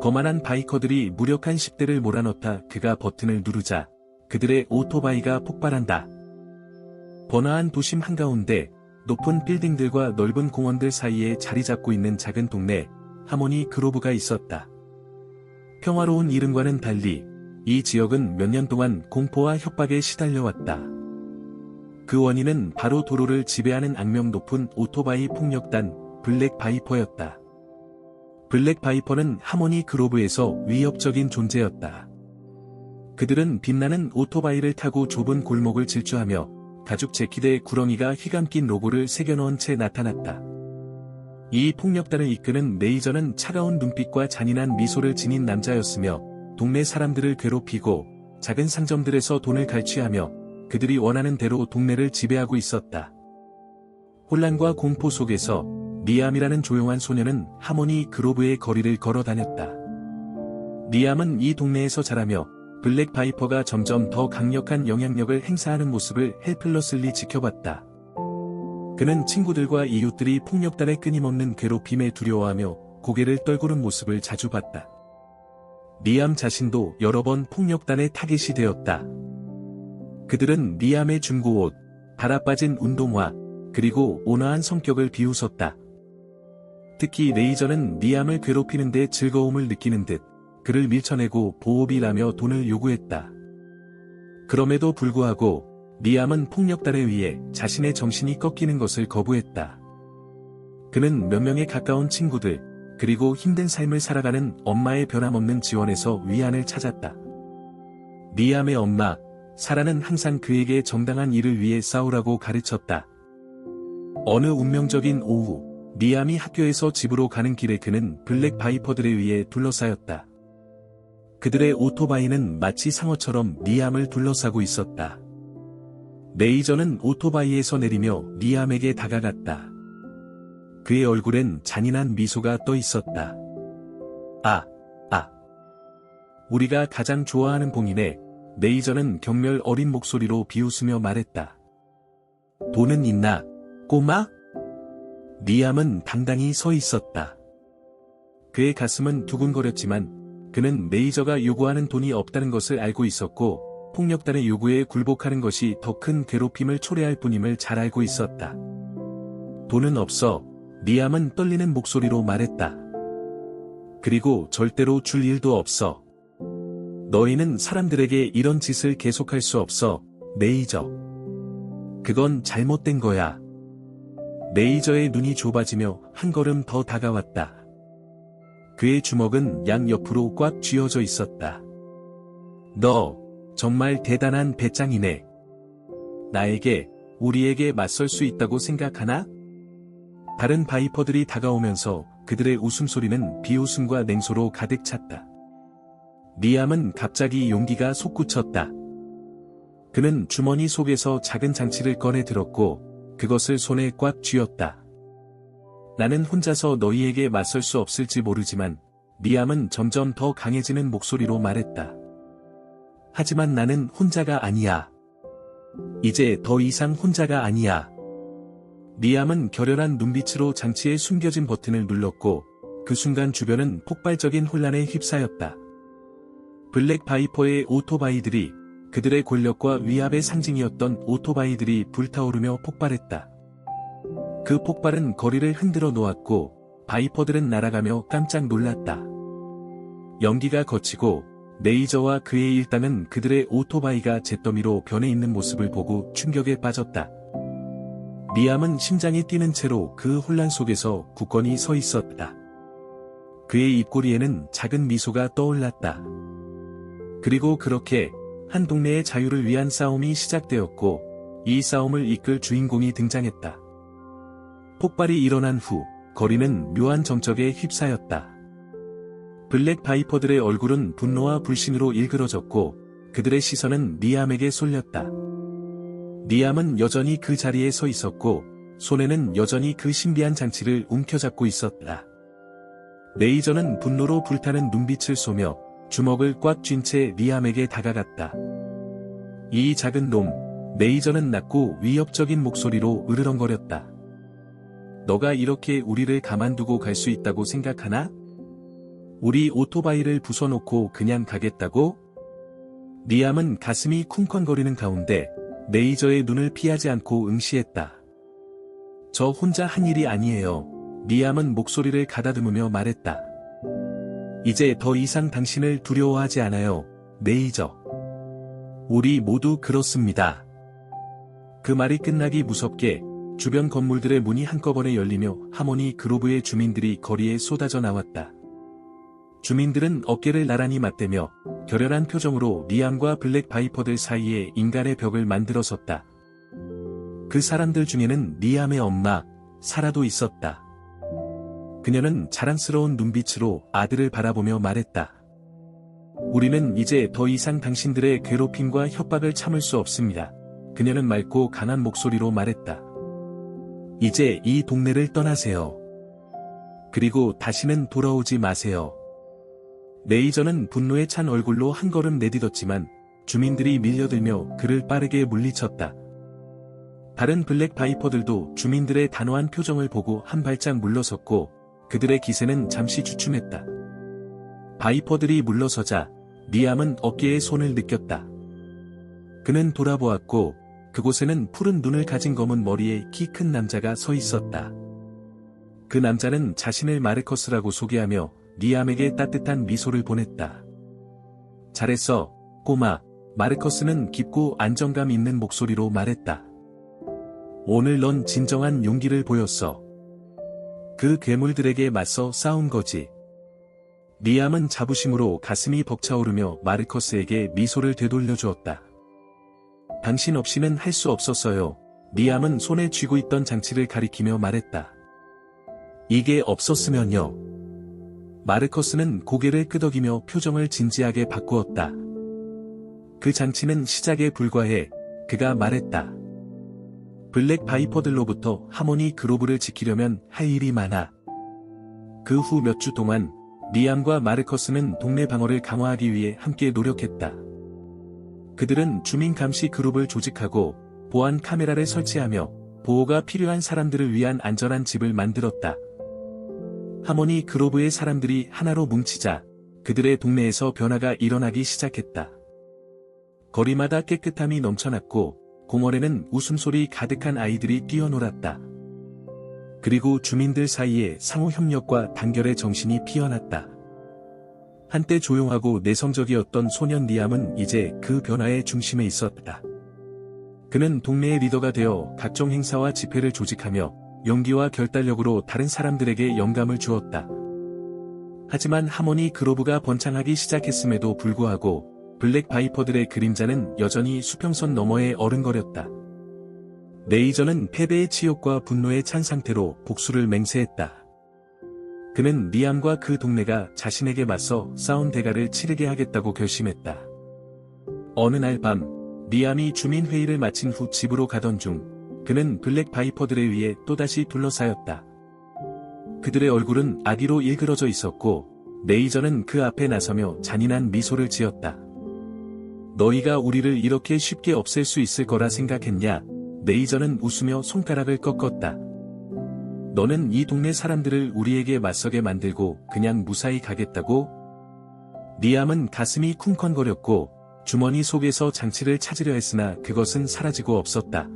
거만한 바이커들이 무력한 10대를 몰아넣다 그가 버튼을 누르자 그들의 오토바이가 폭발한다. 번화한 도심 한가운데 높은 빌딩들과 넓은 공원들 사이에 자리 잡고 있는 작은 동네 하모니 그로브가 있었다. 평화로운 이름과는 달리 이 지역은 몇 년 동안 공포와 협박에 시달려왔다. 그 원인은 바로 도로를 지배하는 악명 높은 오토바이 폭력단 블랙 바이퍼였다. 블랙 바이퍼는 하모니 그로브에서 위협적인 존재였다. 그들은 빛나는 오토바이를 타고 좁은 골목을 질주하며 가죽 재킷에 구렁이가 휘감긴 로고를 새겨넣은 채 나타났다. 이 폭력단을 이끄는 레이저는 차가운 눈빛과 잔인한 미소를 지닌 남자였으며 동네 사람들을 괴롭히고 작은 상점들에서 돈을 갈취하며 그들이 원하는 대로 동네를 지배하고 있었다. 혼란과 공포 속에서 리암이라는 조용한 소녀는 하모니 그로브의 거리를 걸어 다녔다. 리암은 이 동네에서 자라며 블랙 바이퍼가 점점 더 강력한 영향력을 행사하는 모습을 헬플러슬리 지켜봤다. 그는 친구들과 이웃들이 폭력단의 끊임없는 괴롭힘에 두려워하며 고개를 떨구는 모습을 자주 봤다. 리암 자신도 여러 번 폭력단의 타깃이 되었다. 그들은 리암의 중고옷, 달아빠진 운동화, 그리고 온화한 성격을 비웃었다. 특히 레이저는 리암을 괴롭히는 데 즐거움을 느끼는 듯 그를 밀쳐내고 보호비라며 돈을 요구했다. 그럼에도 불구하고 리암은 폭력단에 의해 자신의 정신이 꺾이는 것을 거부했다. 그는 몇 명의 가까운 친구들, 그리고 힘든 삶을 살아가는 엄마의 변함없는 지원에서 위안을 찾았다. 리암의 엄마, 사라는 항상 그에게 정당한 일을 위해 싸우라고 가르쳤다. 어느 운명적인 오후, 리암이 학교에서 집으로 가는 길에 그는 블랙 바이퍼들에 의해 둘러싸였다. 그들의 오토바이는 마치 상어처럼 리암을 둘러싸고 있었다. 레이저는 오토바이에서 내리며 리암에게 다가갔다. 그의 얼굴엔 잔인한 미소가 떠 있었다. 아, 아. 우리가 가장 좋아하는 봉인에 레이저는 경멸 어린 목소리로 비웃으며 말했다. 돈은 있나, 꼬마? 리암은 당당히 서 있었다. 그의 가슴은 두근거렸지만 그는 레이저가 요구하는 돈이 없다는 것을 알고 있었고 폭력단의 요구에 굴복하는 것이 더 큰 괴롭힘을 초래할 뿐임을 잘 알고 있었다. 돈은 없어 리암은 떨리는 목소리로 말했다. 그리고 절대로 줄 일도 없어. 너희는 사람들에게 이런 짓을 계속할 수 없어, 레이저. 그건 잘못된 거야. 레이저의 눈이 좁아지며 한 걸음 더 다가왔다. 그의 주먹은 양 옆으로 꽉 쥐어져 있었다. 너, 정말 대단한 배짱이네. 나에게, 우리에게 맞설 수 있다고 생각하나? 다른 바이퍼들이 다가오면서 그들의 웃음소리는 비웃음과 냉소로 가득 찼다. 리암은 갑자기 용기가 솟구쳤다. 그는 주머니 속에서 작은 장치를 꺼내 들었고 그것을 손에 꽉 쥐었다. 나는 혼자서 너희에게 맞설 수 없을지 모르지만 리암은 점점 더 강해지는 목소리로 말했다. 하지만 나는 혼자가 아니야. 이제 더 이상 혼자가 아니야. 리암은 결연한 눈빛으로 장치에 숨겨진 버튼을 눌렀고 그 순간 주변은 폭발적인 혼란에 휩싸였다. 블랙 바이퍼의 오토바이들이 그들의 권력과 위압의 상징이었던 오토바이들이 불타오르며 폭발했다. 그 폭발은 거리를 흔들어 놓았고 바이퍼들은 날아가며 깜짝 놀랐다. 연기가 거치고 레이저와 그의 일당은 그들의 오토바이가 잿더미로 변해 있는 모습을 보고 충격에 빠졌다. 리암은 심장이 뛰는 채로 그 혼란 속에서 굳건히 서 있었다. 그의 입꼬리에는 작은 미소가 떠올랐다. 그리고 그렇게 한 동네의 자유를 위한 싸움이 시작되었고 이 싸움을 이끌 주인공이 등장했다. 폭발이 일어난 후 거리는 묘한 정적에 휩싸였다. 블랙 바이퍼들의 얼굴은 분노와 불신으로 일그러졌고 그들의 시선은 리암에게 쏠렸다. 리암은 여전히 그 자리에 서 있었고 손에는 여전히 그 신비한 장치를 움켜잡고 있었다. 레이저는 분노로 불타는 눈빛을 쏘며 주먹을 꽉 쥔 채 리암에게 다가갔다. 이 작은 놈, 레이저는 낮고 위협적인 목소리로 으르렁거렸다. 너가 이렇게 우리를 가만두고 갈 수 있다고 생각하나? 우리 오토바이를 부숴놓고 그냥 가겠다고? 리암은 가슴이 쿵쾅거리는 가운데 레이저의 눈을 피하지 않고 응시했다. 저 혼자 한 일이 아니에요. 리암은 목소리를 가다듬으며 말했다. 이제 더 이상 당신을 두려워하지 않아요. 레이저. 우리 모두 그렇습니다. 그 말이 끝나기 무섭게 주변 건물들의 문이 한꺼번에 열리며 하모니 그로브의 주민들이 거리에 쏟아져 나왔다. 주민들은 어깨를 나란히 맞대며 결연한 표정으로 리암과 블랙 바이퍼들 사이에 인간의 벽을 만들어 섰다. 그 사람들 중에는 리암의 엄마, 사라도 있었다. 그녀는 자랑스러운 눈빛으로 아들을 바라보며 말했다. 우리는 이제 더 이상 당신들의 괴롭힘과 협박을 참을 수 없습니다. 그녀는 맑고 강한 목소리로 말했다. 이제 이 동네를 떠나세요. 그리고 다시는 돌아오지 마세요. 레이저는 분노에 찬 얼굴로 한 걸음 내딛었지만 주민들이 밀려들며 그를 빠르게 물리쳤다. 다른 블랙 바이퍼들도 주민들의 단호한 표정을 보고 한 발짝 물러섰고 그들의 기세는 잠시 주춤했다. 바이퍼들이 물러서자 리암은 어깨에 손을 느꼈다. 그는 돌아보았고 그곳에는 푸른 눈을 가진 검은 머리에 키 큰 남자가 서 있었다. 그 남자는 자신을 마르커스라고 소개하며 리암에게 따뜻한 미소를 보냈다. 잘했어, 꼬마. 마르커스는 깊고 안정감 있는 목소리로 말했다. 오늘 넌 진정한 용기를 보였어. 그 괴물들에게 맞서 싸운 거지. 리암은 자부심으로 가슴이 벅차오르며 마르커스에게 미소를 되돌려 주었다. 당신 없이는 할 수 없었어요. 리암은 손에 쥐고 있던 장치를 가리키며 말했다. 이게 없었으면요. 마르커스는 고개를 끄덕이며 표정을 진지하게 바꾸었다. 그 장치는 시작에 불과해 그가 말했다. 블랙 바이퍼들로부터 하모니 그로브를 지키려면 할 일이 많아. 그 후 몇 주 동안 리암과 마르커스는 동네 방어를 강화하기 위해 함께 노력했다. 그들은 주민 감시 그룹을 조직하고 보안 카메라를 설치하며 보호가 필요한 사람들을 위한 안전한 집을 만들었다. 하모니 그로브의 사람들이 하나로 뭉치자 그들의 동네에서 변화가 일어나기 시작했다. 거리마다 깨끗함이 넘쳐났고 공원에는 웃음소리 가득한 아이들이 뛰어놀았다. 그리고 주민들 사이에 상호 협력과 단결의 정신이 피어났다. 한때 조용하고 내성적이었던 소년 리암은 이제 그 변화의 중심에 있었다. 그는 동네의 리더가 되어 각종 행사와 집회를 조직하며 용기와 결단력으로 다른 사람들에게 영감을 주었다. 하지만 하모니 그로브가 번창하기 시작했음에도 불구하고 블랙 바이퍼들의 그림자는 여전히 수평선 너머에 어른거렸다. 레이저는 패배의 치욕과 분노에 찬 상태로 복수를 맹세했다. 그는 리암과 그 동네가 자신에게 맞서 싸운 대가를 치르게 하겠다고 결심했다. 어느 날 밤, 리암이 주민회의를 마친 후 집으로 가던 중, 그는 블랙 바이퍼들에 의해 또다시 둘러싸였다. 그들의 얼굴은 아기로 일그러져 있었고, 레이저는 그 앞에 나서며 잔인한 미소를 지었다. 너희가 우리를 이렇게 쉽게 없앨 수 있을 거라 생각했냐? 레이저는 웃으며 손가락을 꺾었다. 너는 이 동네 사람들을 우리에게 맞서게 만들고 그냥 무사히 가겠다고? 리암은 가슴이 쿵쾅거렸고 주머니 속에서 장치를 찾으려 했으나 그것은 사라지고 없었다.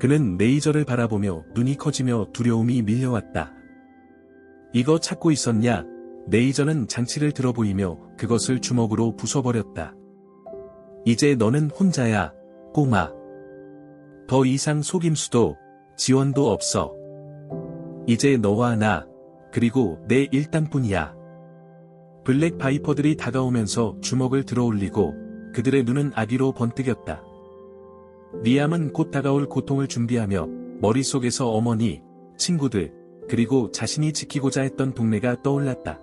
그는 레이저를 바라보며 눈이 커지며 두려움이 밀려왔다. 이거 찾고 있었냐? 레이저는 장치를 들어 보이며 그것을 주먹으로 부숴버렸다. 이제 너는 혼자야, 꼬마. 더 이상 속임수도, 지원도 없어. 이제 너와 나, 그리고 내 일당뿐이야. 블랙 바이퍼들이 다가오면서 주먹을 들어 올리고 그들의 눈은 아기로 번뜩였다. 리암은 곧 다가올 고통을 준비하며 머릿속에서 어머니, 친구들, 그리고 자신이 지키고자 했던 동네가 떠올랐다.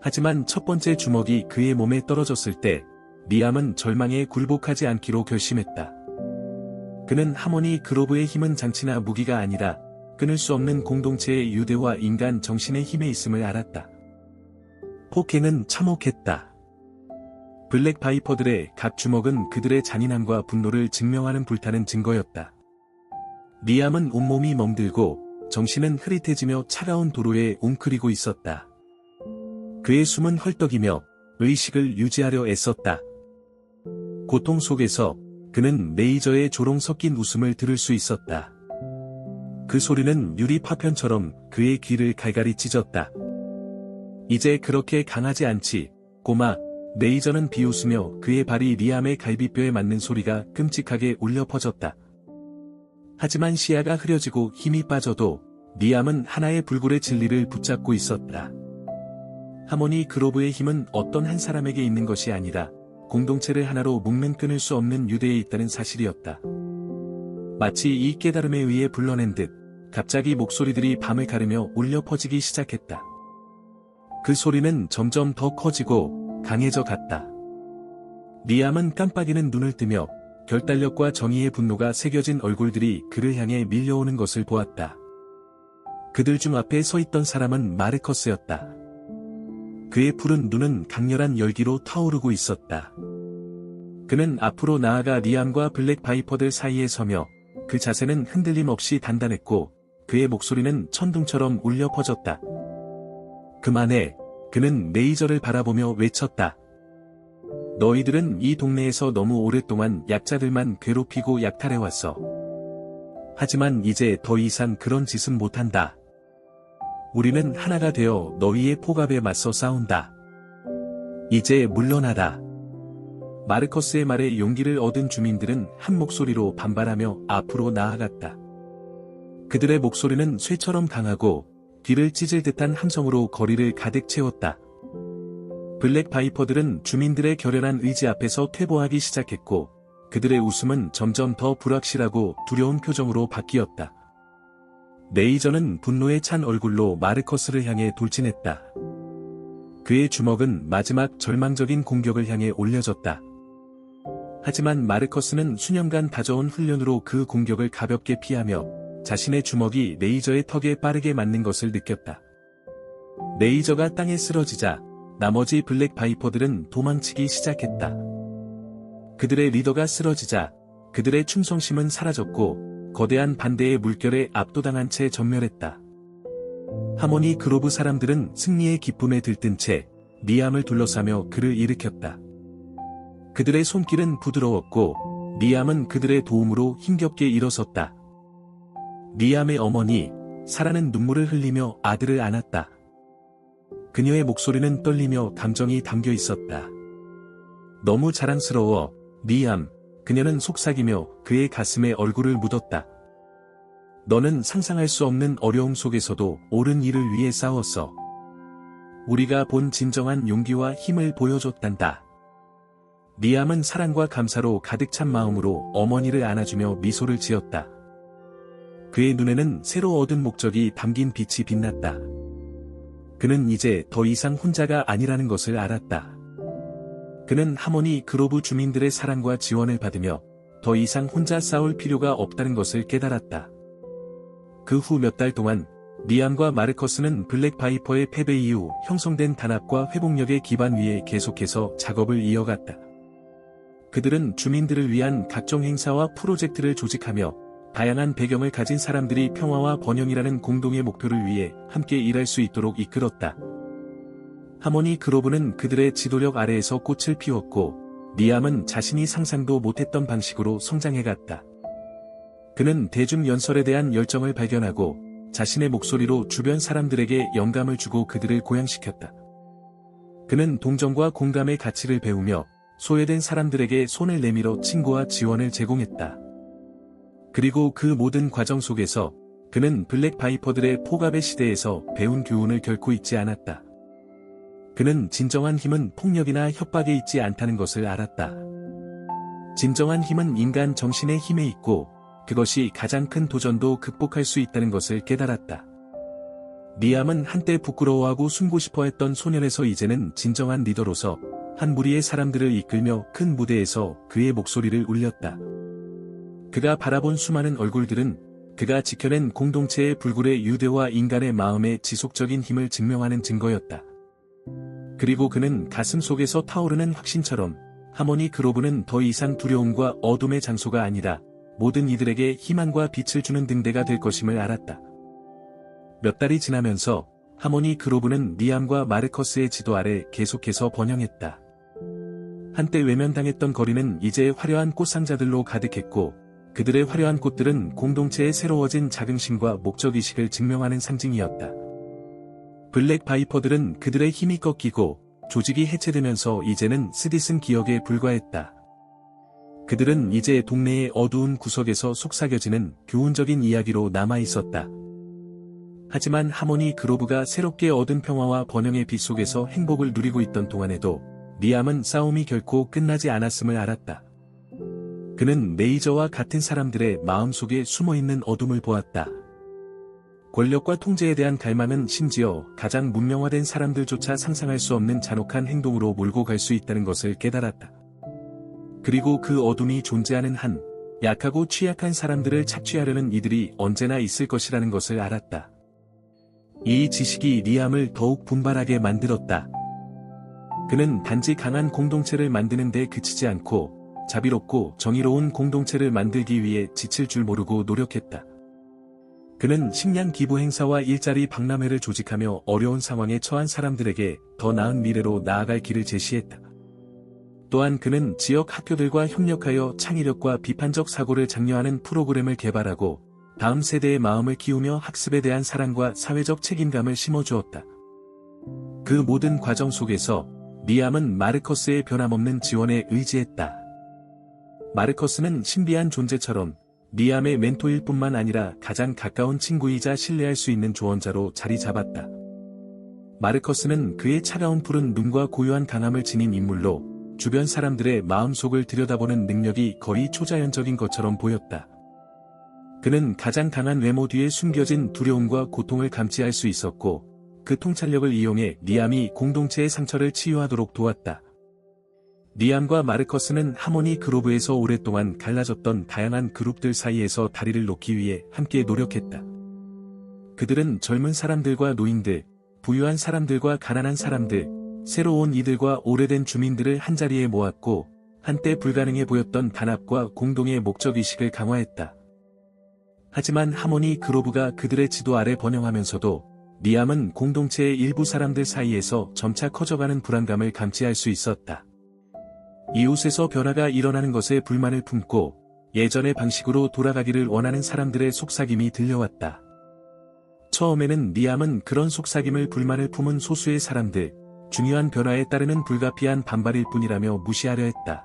하지만 첫 번째 주먹이 그의 몸에 떨어졌을 때 리암은 절망에 굴복하지 않기로 결심했다. 그는 하모니 그로브의 힘은 장치나 무기가 아니라 끊을 수 없는 공동체의 유대와 인간 정신의 힘에 있음을 알았다. 포케는 참혹했다. 블랙 바이퍼들의 각 주먹은 그들의 잔인함과 분노를 증명하는 불타는 증거였다. 리암은 온몸이 멍들고 정신은 흐릿해지며 차가운 도로에 웅크리고 있었다. 그의 숨은 헐떡이며 의식을 유지하려 애썼다. 고통 속에서 그는 레이저의 조롱 섞인 웃음을 들을 수 있었다. 그 소리는 유리 파편처럼 그의 귀를 갈갈이 찢었다. 이제 그렇게 강하지 않지, 꼬마. 레이저는 비웃으며 그의 발이 리암의 갈비뼈에 맞는 소리가 끔찍하게 울려 퍼졌다. 하지만 시야가 흐려지고 힘이 빠져도 리암은 하나의 불굴의 진리를 붙잡고 있었다. 하모니 그로브의 힘은 어떤 한 사람에게 있는 것이 아니라 공동체를 하나로 묶는 끊을 수 없는 유대에 있다는 사실이었다. 마치 이 깨달음에 의해 불러낸 듯 갑자기 목소리들이 밤을 가르며 울려 퍼지기 시작했다. 그 소리는 점점 더 커지고 강해져 갔다. 리암은 깜빡이는 눈을 뜨며 결단력과 정의의 분노가 새겨진 얼굴들이 그를 향해 밀려오는 것을 보았다. 그들 중 앞에 서 있던 사람은 마르커스였다. 그의 푸른 눈은 강렬한 열기로 타오르고 있었다. 그는 앞으로 나아가 리암과 블랙 바이퍼들 사이에 서며 그 자세는 흔들림 없이 단단했고 그의 목소리는 천둥처럼 울려 퍼졌다. 그만해. 그는 레이저를 바라보며 외쳤다. 너희들은 이 동네에서 너무 오랫동안 약자들만 괴롭히고 약탈해왔어. 하지만 이제 더 이상 그런 짓은 못한다. 우리는 하나가 되어 너희의 포갑에 맞서 싸운다. 이제 물러나라. 마르커스의 말에 용기를 얻은 주민들은 한 목소리로 반발하며 앞으로 나아갔다. 그들의 목소리는 쇠처럼 강하고 뒤를 찢을 듯한 함성으로 거리를 가득 채웠다. 블랙 바이퍼들은 주민들의 결연한 의지 앞에서 퇴보하기 시작했고, 그들의 웃음은 점점 더 불확실하고 두려운 표정으로 바뀌었다. 레이저는 분노에 찬 얼굴로 마르커스를 향해 돌진했다. 그의 주먹은 마지막 절망적인 공격을 향해 올려졌다. 하지만 마르커스는 수년간 다져온 훈련으로 그 공격을 가볍게 피하며 자신의 주먹이 레이저의 턱에 빠르게 맞는 것을 느꼈다. 레이저가 땅에 쓰러지자 나머지 블랙 바이퍼들은 도망치기 시작했다. 그들의 리더가 쓰러지자 그들의 충성심은 사라졌고 거대한 반대의 물결에 압도당한 채 전멸했다. 하모니 그로브 사람들은 승리의 기쁨에 들뜬 채 리암을 둘러싸며 그를 일으켰다. 그들의 손길은 부드러웠고 리암은 그들의 도움으로 힘겹게 일어섰다. 리암의 어머니, 사라는 눈물을 흘리며 아들을 안았다. 그녀의 목소리는 떨리며 감정이 담겨 있었다. 너무 자랑스러워, 리암, 그녀는 속삭이며 그의 가슴에 얼굴을 묻었다. 너는 상상할 수 없는 어려움 속에서도 옳은 일을 위해 싸웠어. 우리가 본 진정한 용기와 힘을 보여줬단다. 리암은 사랑과 감사로 가득 찬 마음으로 어머니를 안아주며 미소를 지었다. 그의 눈에는 새로 얻은 목적이 담긴 빛이 빛났다. 그는 이제 더 이상 혼자가 아니라는 것을 알았다. 그는 하모니 그로브 주민들의 사랑과 지원을 받으며 더 이상 혼자 싸울 필요가 없다는 것을 깨달았다. 그 후 몇 달 동안 리암과 마르커스는 블랙 바이퍼의 패배 이후 형성된 단합과 회복력의 기반 위에 계속해서 작업을 이어갔다. 그들은 주민들을 위한 각종 행사와 프로젝트를 조직하며 다양한 배경을 가진 사람들이 평화와 번영이라는 공동의 목표를 위해 함께 일할 수 있도록 이끌었다. 하모니 그로브는 그들의 지도력 아래에서 꽃을 피웠고, 리암은 자신이 상상도 못했던 방식으로 성장해갔다. 그는 대중연설에 대한 열정을 발견하고, 자신의 목소리로 주변 사람들에게 영감을 주고 그들을 고양시켰다. 그는 동정과 공감의 가치를 배우며, 소외된 사람들에게 손을 내밀어 친구와 지원을 제공했다. 그리고 그 모든 과정 속에서 그는 블랙 바이퍼들의 포갑의 시대에서 배운 교훈을 결코 잊지 않았다. 그는 진정한 힘은 폭력이나 협박에 있지 않다는 것을 알았다. 진정한 힘은 인간 정신의 힘에 있고 그것이 가장 큰 도전도 극복할 수 있다는 것을 깨달았다. 리암은 한때 부끄러워하고 숨고 싶어 했던 소년에서 이제는 진정한 리더로서 한 무리의 사람들을 이끌며 큰 무대에서 그의 목소리를 울렸다. 그가 바라본 수많은 얼굴들은 그가 지켜낸 공동체의 불굴의 유대와 인간의 마음의 지속적인 힘을 증명하는 증거였다. 그리고 그는 가슴 속에서 타오르는 확신처럼 하모니 그로브는 더 이상 두려움과 어둠의 장소가 아니라 모든 이들에게 희망과 빛을 주는 등대가 될 것임을 알았다. 몇 달이 지나면서 하모니 그로브는 리암과 마르커스의 지도 아래 계속해서 번영했다. 한때 외면당했던 거리는 이제 화려한 꽃상자들로 가득했고 그들의 화려한 꽃들은 공동체의 새로워진 자긍심과 목적의식을 증명하는 상징이었다. 블랙 바이퍼들은 그들의 힘이 꺾이고 조직이 해체되면서 이제는 쓰디쓴 기억에 불과했다. 그들은 이제 동네의 어두운 구석에서 속삭여지는 교훈적인 이야기로 남아 있었다. 하지만 하모니 그로브가 새롭게 얻은 평화와 번영의 빛 속에서 행복을 누리고 있던 동안에도 리암은 싸움이 결코 끝나지 않았음을 알았다. 그는 메이저와 같은 사람들의 마음속에 숨어있는 어둠을 보았다. 권력과 통제에 대한 갈망은 심지어 가장 문명화된 사람들조차 상상할 수 없는 잔혹한 행동으로 몰고 갈 수 있다는 것을 깨달았다. 그리고 그 어둠이 존재하는 한, 약하고 취약한 사람들을 착취하려는 이들이 언제나 있을 것이라는 것을 알았다. 이 지식이 리암을 더욱 분발하게 만들었다. 그는 단지 강한 공동체를 만드는 데 그치지 않고 자비롭고 정의로운 공동체를 만들기 위해 지칠 줄 모르고 노력했다. 그는 식량 기부 행사와 일자리 박람회를 조직하며 어려운 상황에 처한 사람들에게 더 나은 미래로 나아갈 길을 제시했다. 또한 그는 지역 학교들과 협력하여 창의력과 비판적 사고를 장려하는 프로그램을 개발하고 다음 세대의 마음을 키우며 학습에 대한 사랑과 사회적 책임감을 심어주었다. 그 모든 과정 속에서 리암은 마르커스의 변함없는 지원에 의지했다. 마르커스는 신비한 존재처럼 리암의 멘토일 뿐만 아니라 가장 가까운 친구이자 신뢰할 수 있는 조언자로 자리 잡았다. 마르커스는 그의 차가운 푸른 눈과 고요한 강함을 지닌 인물로 주변 사람들의 마음속을 들여다보는 능력이 거의 초자연적인 것처럼 보였다. 그는 가장 강한 외모 뒤에 숨겨진 두려움과 고통을 감지할 수 있었고, 그 통찰력을 이용해 리암이 공동체의 상처를 치유하도록 도왔다. 리암과 마르커스는 하모니 그로브에서 오랫동안 갈라졌던 다양한 그룹들 사이에서 다리를 놓기 위해 함께 노력했다. 그들은 젊은 사람들과 노인들, 부유한 사람들과 가난한 사람들, 새로운 이들과 오래된 주민들을 한자리에 모았고, 한때 불가능해 보였던 단합과 공동의 목적의식을 강화했다. 하지만 하모니 그로브가 그들의 지도 아래 번영하면서도 리암은 공동체의 일부 사람들 사이에서 점차 커져가는 불안감을 감지할 수 있었다. 이웃에서 변화가 일어나는 것에 불만을 품고 예전의 방식으로 돌아가기를 원하는 사람들의 속삭임이 들려왔다. 처음에는 리암은 그런 속삭임을 불만을 품은 소수의 사람들, 중요한 변화에 따르는 불가피한 반발일 뿐이라며 무시하려 했다.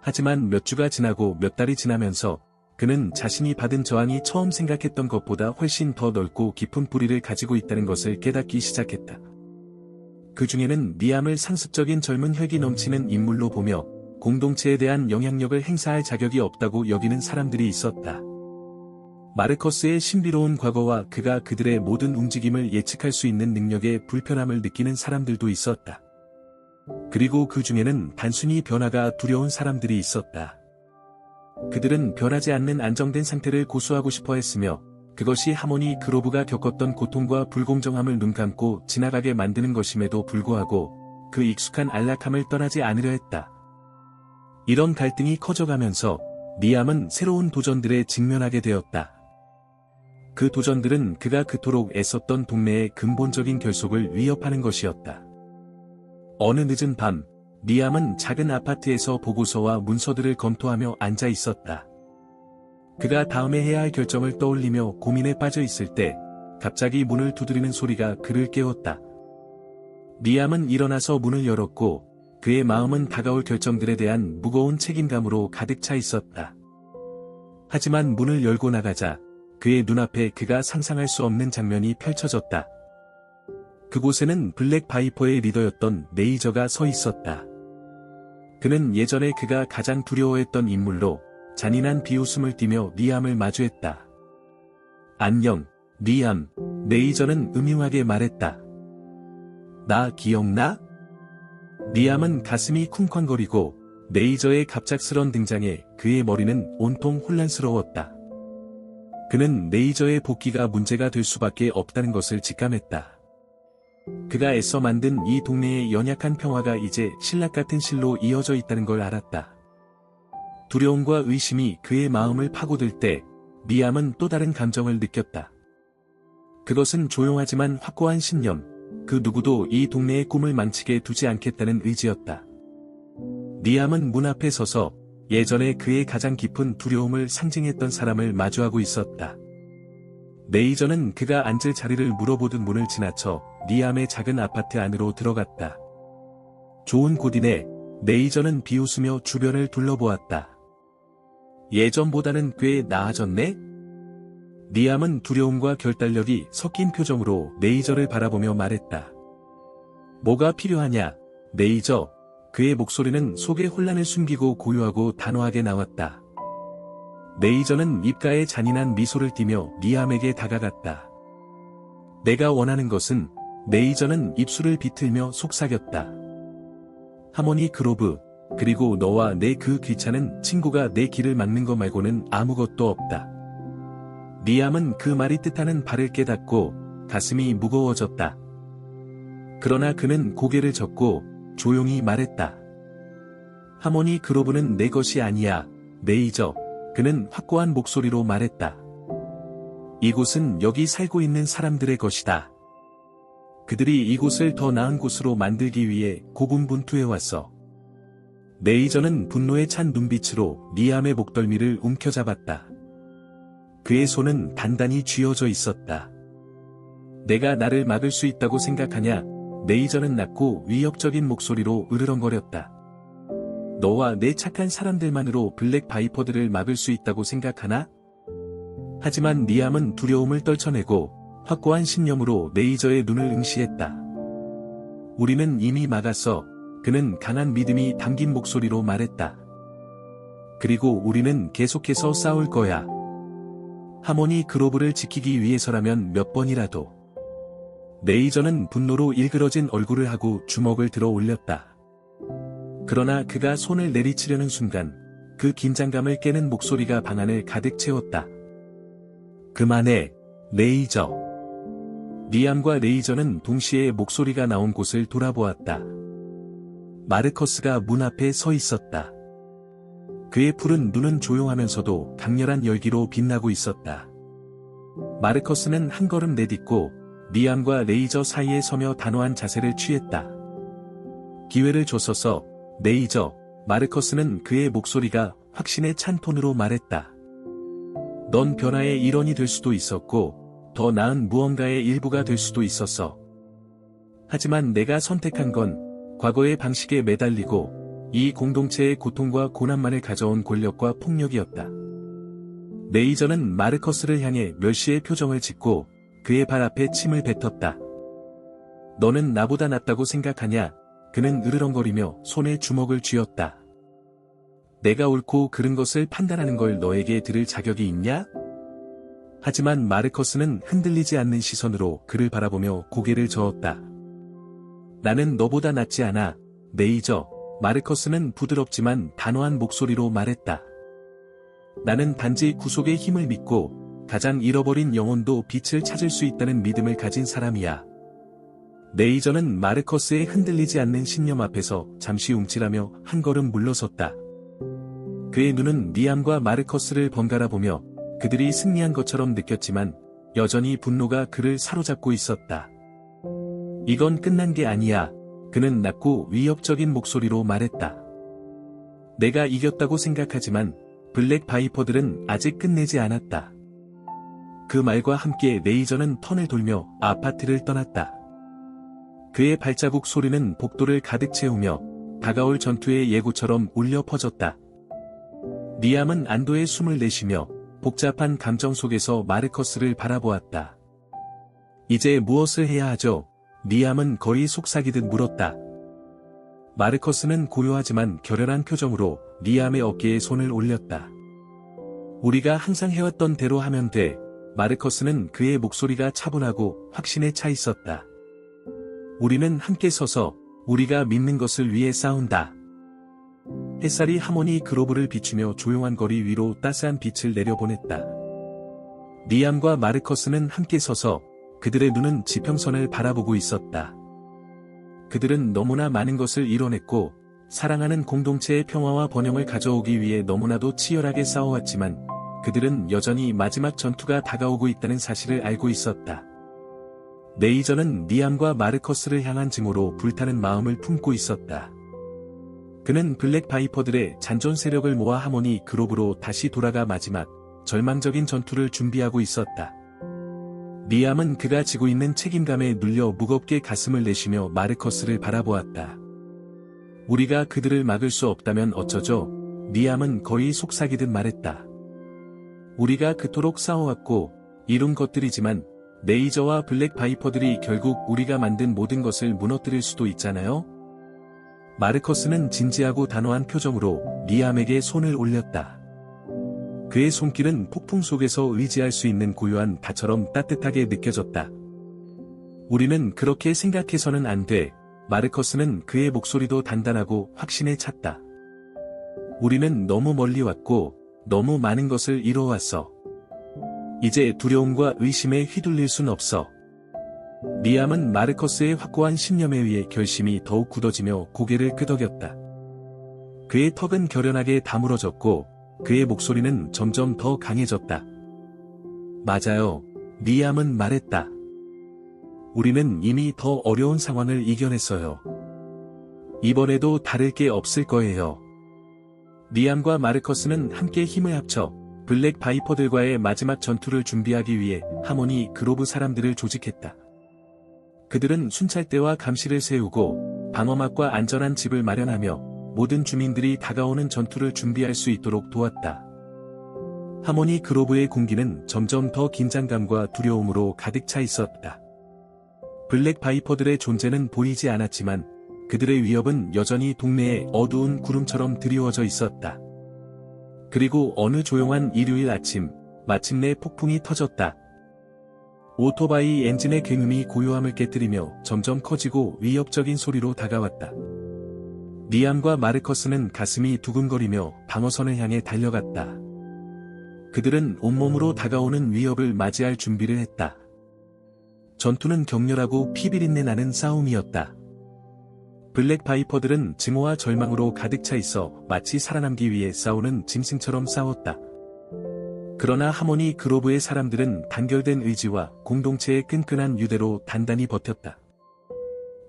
하지만 몇 주가 지나고 몇 달이 지나면서 그는 자신이 받은 저항이 처음 생각했던 것보다 훨씬 더 넓고 깊은 뿌리를 가지고 있다는 것을 깨닫기 시작했다. 그 중에는 리암을 상습적인 젊은 혈기 넘치는 인물로 보며 공동체에 대한 영향력을 행사할 자격이 없다고 여기는 사람들이 있었다. 마르커스의 신비로운 과거와 그가 그들의 모든 움직임을 예측할 수 있는 능력에 불편함을 느끼는 사람들도 있었다. 그리고 그 중에는 단순히 변화가 두려운 사람들이 있었다. 그들은 변하지 않는 안정된 상태를 고수하고 싶어 했으며 그것이 하모니 그로브가 겪었던 고통과 불공정함을 눈감고 지나가게 만드는 것임에도 불구하고 그 익숙한 안락함을 떠나지 않으려 했다. 이런 갈등이 커져가면서 리암은 새로운 도전들에 직면하게 되었다. 그 도전들은 그가 그토록 애썼던 동네의 근본적인 결속을 위협하는 것이었다. 어느 늦은 밤, 리암은 작은 아파트에서 보고서와 문서들을 검토하며 앉아 있었다. 그가 다음에 해야 할 결정을 떠올리며 고민에 빠져 있을 때 갑자기 문을 두드리는 소리가 그를 깨웠다. 리암은 일어나서 문을 열었고 그의 마음은 다가올 결정들에 대한 무거운 책임감으로 가득 차 있었다. 하지만 문을 열고 나가자 그의 눈앞에 그가 상상할 수 없는 장면이 펼쳐졌다. 그곳에는 블랙 바이퍼의 리더였던 레이저가 서 있었다. 그는 예전에 그가 가장 두려워했던 인물로 잔인한 비웃음을 띠며 리암을 마주했다. 안녕, 리암, 레이저는 음흉하게 말했다. 나 기억나? 리암은 가슴이 쿵쾅거리고 레이저의 갑작스런 등장에 그의 머리는 온통 혼란스러웠다. 그는 레이저의 복귀가 문제가 될 수밖에 없다는 것을 직감했다. 그가 애써 만든 이 동네의 연약한 평화가 이제 신락 같은 실로 이어져 있다는 걸 알았다. 두려움과 의심이 그의 마음을 파고들 때 미암은 또 다른 감정을 느꼈다. 그것은 조용하지만 확고한 신념, 그 누구도 이 동네의 꿈을 망치게 두지 않겠다는 의지였다. 리암은 문 앞에 서서 예전에 그의 가장 깊은 두려움을 상징했던 사람을 마주하고 있었다. 메이저는 그가 앉을 자리를 물어보듯 문을 지나쳐 리암의 작은 아파트 안으로 들어갔다. 좋은 곳이네, 메이저는 비웃으며 주변을 둘러보았다. 예전보다는 꽤 나아졌네? 리암은 두려움과 결단력이 섞인 표정으로 메이저를 바라보며 말했다. 뭐가 필요하냐, 메이저. 그의 목소리는 속의 혼란을 숨기고 고요하고 단호하게 나왔다. 메이저는 입가에 잔인한 미소를 띠며 리암에게 다가갔다. 내가 원하는 것은 메이저는 입술을 비틀며 속삭였다. 하모니 그로브, 그리고 너와 내 그 귀찮은 친구가 내 길을 막는 것 말고는 아무것도 없다. 리암은 그 말이 뜻하는 바를 깨닫고 가슴이 무거워졌다. 그러나 그는 고개를 젓고 조용히 말했다. 하모니 그로브는 내 것이 아니야, 메이저. 그는 확고한 목소리로 말했다. 이곳은 여기 살고 있는 사람들의 것이다. 그들이 이곳을 더 나은 곳으로 만들기 위해 고군분투해왔어. 메이저는 분노에 찬 눈빛으로 리암의 목덜미를 움켜잡았다. 그의 손은 단단히 쥐어져 있었다. 내가 나를 막을 수 있다고 생각하냐? 메이저는 낮고 위협적인 목소리로 으르렁거렸다. 너와 내 착한 사람들만으로 블랙 바이퍼들을 막을 수 있다고 생각하나? 하지만 리암은 두려움을 떨쳐내고 확고한 신념으로 메이저의 눈을 응시했다. 우리는 이미 막았어. 그는 강한 믿음이 담긴 목소리로 말했다. 그리고 우리는 계속해서 싸울 거야. 하모니 그로브를 지키기 위해서라면 몇 번이라도. 메이저는 분노로 일그러진 얼굴을 하고 주먹을 들어 올렸다. 그러나 그가 손을 내리치려는 순간 그 긴장감을 깨는 목소리가 방 안을 가득 채웠다. 그만해, 레이저. 리암과 레이저는 동시에 목소리가 나온 곳을 돌아보았다. 마르커스가 문 앞에 서 있었다. 그의 푸른 눈은 조용하면서도 강렬한 열기로 빛나고 있었다. 마르커스는 한 걸음 내딛고 리암과 레이저 사이에 서며 단호한 자세를 취했다. 기회를 줬어서 레이저, 마르커스는 그의 목소리가 확신에 찬 톤으로 말했다. 넌 변화의 일원이 될 수도 있었고, 더 나은 무언가의 일부가 될 수도 있었어. 하지만 내가 선택한 건 과거의 방식에 매달리고 이 공동체의 고통과 고난만을 가져온 권력과 폭력이었다. 레이저는 마르커스를 향해 멸시의 표정을 짓고 그의 발 앞에 침을 뱉었다. 너는 나보다 낫다고 생각하냐? 그는 으르렁거리며 손에 주먹을 쥐었다. 내가 옳고 그른 것을 판단하는 걸 너에게 들을 자격이 있냐? 하지만 마르커스는 흔들리지 않는 시선으로 그를 바라보며 고개를 저었다. 나는 너보다 낫지 않아, 메이저. 마르커스는 부드럽지만 단호한 목소리로 말했다. 나는 단지 구속의 힘을 믿고 가장 잃어버린 영혼도 빛을 찾을 수 있다는 믿음을 가진 사람이야. 레이저는 마르커스의 흔들리지 않는 신념 앞에서 잠시 움찔하며 한 걸음 물러섰다. 그의 눈은 리암과 마르커스를 번갈아 보며 그들이 승리한 것처럼 느꼈지만 여전히 분노가 그를 사로잡고 있었다. 이건 끝난 게 아니야. 그는 낮고 위협적인 목소리로 말했다. 내가 이겼다고 생각하지만 블랙 바이퍼들은 아직 끝내지 않았다. 그 말과 함께 레이저는 턴을 돌며 아파트를 떠났다. 그의 발자국 소리는 복도를 가득 채우며 다가올 전투의 예고처럼 울려 퍼졌다. 리암은 안도의 숨을 내쉬며 복잡한 감정 속에서 마르커스를 바라보았다. 이제 무엇을 해야 하죠? 리암은 거의 속삭이듯 물었다. 마르커스는 고요하지만 결연한 표정으로 리암의 어깨에 손을 올렸다. 우리가 항상 해왔던 대로 하면 돼. 마르커스는 그의 목소리가 차분하고 확신에 차 있었다. 우리는 함께 서서 우리가 믿는 것을 위해 싸운다. 햇살이 하모니 그로브를 비추며 조용한 거리 위로 따스한 빛을 내려보냈다. 리암과 마르커스는 함께 서서 그들의 눈은 지평선을 바라보고 있었다. 그들은 너무나 많은 것을 이뤄냈고 사랑하는 공동체의 평화와 번영을 가져오기 위해 너무나도 치열하게 싸워왔지만 그들은 여전히 마지막 전투가 다가오고 있다는 사실을 알고 있었다. 네이저는 리암과 마르커스를 향한 증오로 불타는 마음을 품고 있었다. 그는 블랙 바이퍼들의 잔존 세력을 모아 하모니 그룹으로 다시 돌아가 마지막 절망적인 전투를 준비하고 있었다. 리암은 그가 지고 있는 책임감에 눌려 무겁게 가슴을 내쉬며 마르커스를 바라보았다. 우리가 그들을 막을 수 없다면 어쩌죠? 리암은 거의 속삭이듯 말했다. 우리가 그토록 싸워왔고 이룬 것들이지만 네이저와 블랙 바이퍼들이 결국 우리가 만든 모든 것을 무너뜨릴 수도 있잖아요? 마르커스는 진지하고 단호한 표정으로 리암에게 손을 올렸다. 그의 손길은 폭풍 속에서 의지할 수 있는 고요한 바처럼 따뜻하게 느껴졌다. 우리는 그렇게 생각해서는 안 돼. 마르커스는 그의 목소리도 단단하고 확신에 찼다. 우리는 너무 멀리 왔고, 너무 많은 것을 이뤄왔어. 이제 두려움과 의심에 휘둘릴 순 없어. 리암은 마르커스의 확고한 신념에 의해 결심이 더욱 굳어지며 고개를 끄덕였다. 그의 턱은 결연하게 다물어졌고, 그의 목소리는 점점 더 강해졌다. 맞아요. 리암은 말했다. 우리는 이미 더 어려운 상황을 이겨냈어요. 이번에도 다를 게 없을 거예요. 리암과 마르커스는 함께 힘을 합쳐 블랙 바이퍼들과의 마지막 전투를 준비하기 위해 하모니 그로브 사람들을 조직했다. 그들은 순찰대와 감시를 세우고 방어막과 안전한 집을 마련하며 모든 주민들이 다가오는 전투를 준비할 수 있도록 도왔다. 하모니 그로브의 군기는 점점 더 긴장감과 두려움으로 가득 차 있었다. 블랙 바이퍼들의 존재는 보이지 않았지만 그들의 위협은 여전히 동네의 어두운 구름처럼 드리워져 있었다. 그리고 어느 조용한 일요일 아침, 마침내 폭풍이 터졌다. 오토바이 엔진의 굉음이 고요함을 깨뜨리며 점점 커지고 위협적인 소리로 다가왔다. 리암과 마르커스는 가슴이 두근거리며 방어선을 향해 달려갔다. 그들은 온몸으로 다가오는 위협을 맞이할 준비를 했다. 전투는 격렬하고 피비린내 나는 싸움이었다. 블랙 바이퍼들은 증오와 절망으로 가득 차 있어 마치 살아남기 위해 싸우는 짐승처럼 싸웠다. 그러나 하모니 그로브의 사람들은 단결된 의지와 공동체의 끈끈한 유대로 단단히 버텼다.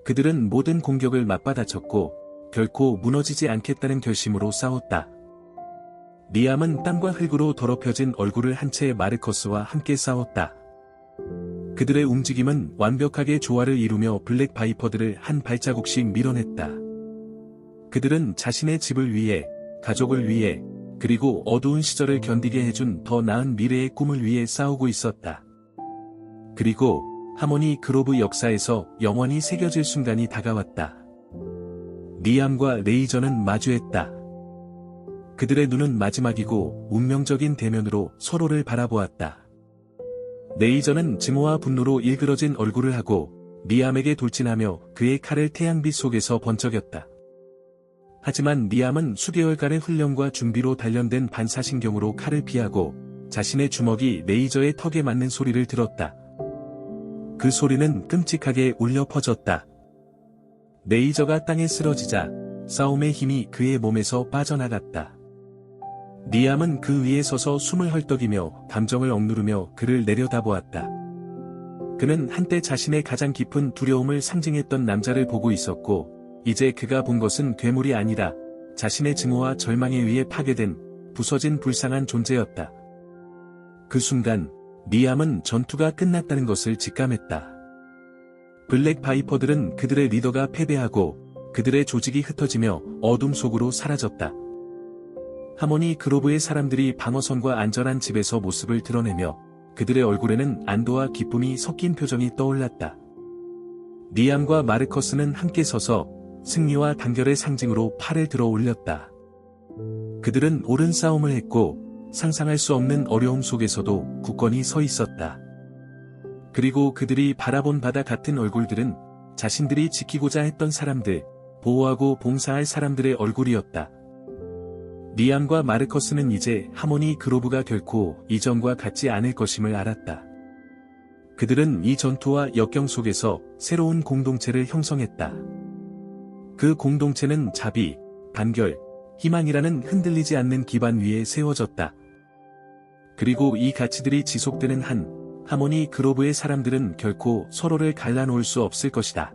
그들은 모든 공격을 맞받아쳤고 결코 무너지지 않겠다는 결심으로 싸웠다. 리암은 땀과 흙으로 더럽혀진 얼굴을 한채 마르커스와 함께 싸웠다. 그들의 움직임은 완벽하게 조화를 이루며 블랙 바이퍼들을 한 발자국씩 밀어냈다. 그들은 자신의 집을 위해, 가족을 위해, 그리고 어두운 시절을 견디게 해준 더 나은 미래의 꿈을 위해 싸우고 있었다. 그리고 하모니 그로브 역사에서 영원히 새겨질 순간이 다가왔다. 리암과 레이저는 마주했다. 그들의 눈은 마지막이고 운명적인 대면으로 서로를 바라보았다. 네이저는 증오와 분노로 일그러진 얼굴을 하고 리암에게 돌진하며 그의 칼을 태양빛 속에서 번쩍였다. 하지만 리암은 수개월간의 훈련과 준비로 단련된 반사신경으로 칼을 피하고 자신의 주먹이 레이저의 턱에 맞는 소리를 들었다. 그 소리는 끔찍하게 울려 퍼졌다. 레이저가 땅에 쓰러지자 싸움의 힘이 그의 몸에서 빠져나갔다. 리암은 그 위에 서서 숨을 헐떡이며 감정을 억누르며 그를 내려다보았다. 그는 한때 자신의 가장 깊은 두려움을 상징했던 남자를 보고 있었고, 이제 그가 본 것은 괴물이 아니라 자신의 증오와 절망에 의해 파괴된 부서진 불쌍한 존재였다. 그 순간, 리암은 전투가 끝났다는 것을 직감했다. 블랙 바이퍼들은 그들의 리더가 패배하고 그들의 조직이 흩어지며 어둠 속으로 사라졌다. 하모니 그로브의 사람들이 방어선과 안전한 집에서 모습을 드러내며 그들의 얼굴에는 안도와 기쁨이 섞인 표정이 떠올랐다. 리암과 마르커스는 함께 서서 승리와 단결의 상징으로 팔을 들어 올렸다. 그들은 옳은 싸움을 했고 상상할 수 없는 어려움 속에서도 굳건히 서 있었다. 그리고 그들이 바라본 바다 같은 얼굴들은 자신들이 지키고자 했던 사람들, 보호하고 봉사할 사람들의 얼굴이었다. 리암과 마르커스는 이제 하모니 그로브가 결코 이전과 같지 않을 것임을 알았다. 그들은 이 전투와 역경 속에서 새로운 공동체를 형성했다. 그 공동체는 자비, 단결, 희망이라는 흔들리지 않는 기반 위에 세워졌다. 그리고 이 가치들이 지속되는 한, 하모니 그로브의 사람들은 결코 서로를 갈라놓을 수 없을 것이다.